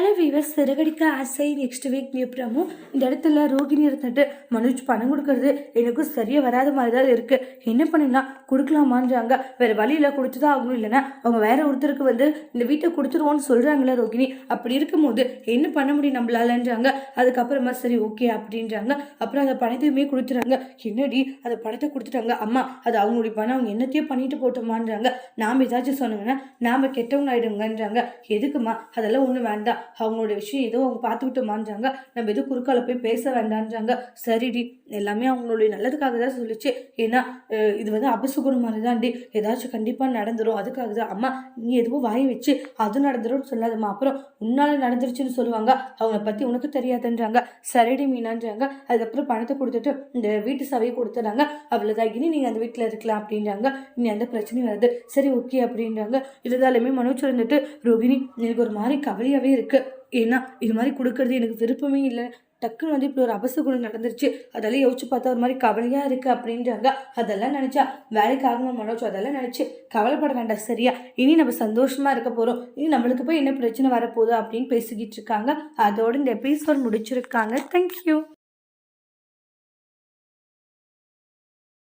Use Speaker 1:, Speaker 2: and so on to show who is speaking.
Speaker 1: Hello viewers Siragadikka ஆசை next week எப்படியாமோ இந்த இடத்துல ரோகிணி இருந்துட்டு மனுஜ் பணம் கொடுக்கறது எனக்கும் சரியாக வராத மாதிரி தான் இருக்குது என்ன பண்ணலாம் கொடுக்கலாமான்றாங்க. வேறு வழியில் கொடுத்து தான் ஆகணும். இல்லைன்னா அவங்க வேற ஒருத்தருக்கு வந்து இந்த வீட்டை கொடுத்துருவோன்னு சொல்கிறாங்களே ரோகிணி. அப்படி இருக்கும்போது என்ன பண்ண முடியும் நம்மளாலன்றாங்க. அதுக்கப்புறமா சரி ஓகே அப்படின்றாங்க. அப்புறம் அந்த பணத்தையுமே கொடுத்துறாங்க. என்னடி அந்த பணத்தை கொடுத்துட்டாங்க. அம்மா அது அவங்களுடைய பணம். அவங்க என்னத்தையும் பண்ணிட்டு போட்டோமான்றாங்க. நாம் ஏதாச்சும் சொன்னாங்கன்னா நாம் கெட்டவங்க ஆகிடுங்கன்றாங்க எதுக்குமா அதெல்லாம் ஒன்றும் வேண்டாம். அவங்களோட விஷயம் ஏதோ அவங்க பார்த்துக்கிட்டோமான்றாங்க. நம்ம எதுவும் குறுக்கால போய் பேச வேண்டான்றாங்க. சரிடி எல்லாமே அவங்களுடைய நல்லதுக்காக தான் சொல்லிச்சு. ஏன்னா இது வந்து அபசுகுணம் மாதிரி தான்டி ஏதாச்சும் கண்டிப்பாக நடந்துடும் அதுக்காக தான். அம்மா நீ எதுவும் வாய் வச்சு அது நடந்துரும்னு சொல்லாதம்மா. அப்புறம் உன்னால் நடந்துருச்சுன்னு சொல்லுவாங்க. அவங்கள பற்றி உனக்கு தெரியாதுன்றாங்க. சரிடி மீனான்றாங்க. அதுக்கப்புறம் பணத்தை கொடுத்துட்டு இந்த வீட்டு சவையை கொடுத்துறாங்க. அவ்வளோதான் இனி நீங்கள் அந்த வீட்டில் இருக்கலாம் அப்படின்றாங்க. இனி எந்த பிரச்சனையும் வராது. சரி ஓகே அப்படின்றாங்க. இருந்தாலுமே மனோஜ் இருந்துட்டு ரோகிணி எனக்கு ஒரு மாதிரி கவலையாகவே ஏன்னா இது மாதிரி கொடுக்கறது எனக்கு விருப்பமே இல்லை. டக்குன்னு வந்து இப்படி ஒரு அபசகுணம் நடந்துருச்சு. அதெல்லாம் யோசிச்சு பார்த்தா ஒரு மாதிரி கவலையாக இருக்குது அப்படின்றாங்க. அதெல்லாம் நினச்சா வேலைக்கு ஆகணும் மனோஜ் அதெல்லாம் நினச்சி கவலைப்பட வேண்டாம் சரியா. இனி நம்ம சந்தோஷமாக இருக்க போகிறோம் இனி நம்மளுக்கு போய் என்ன பிரச்சனை வரப்போகுது அப்படின்னு பேசிக்கிட்டு இருக்காங்க. அதோட இந்த எபிசோட் முடிச்சிருக்காங்க. தேங்க்யூ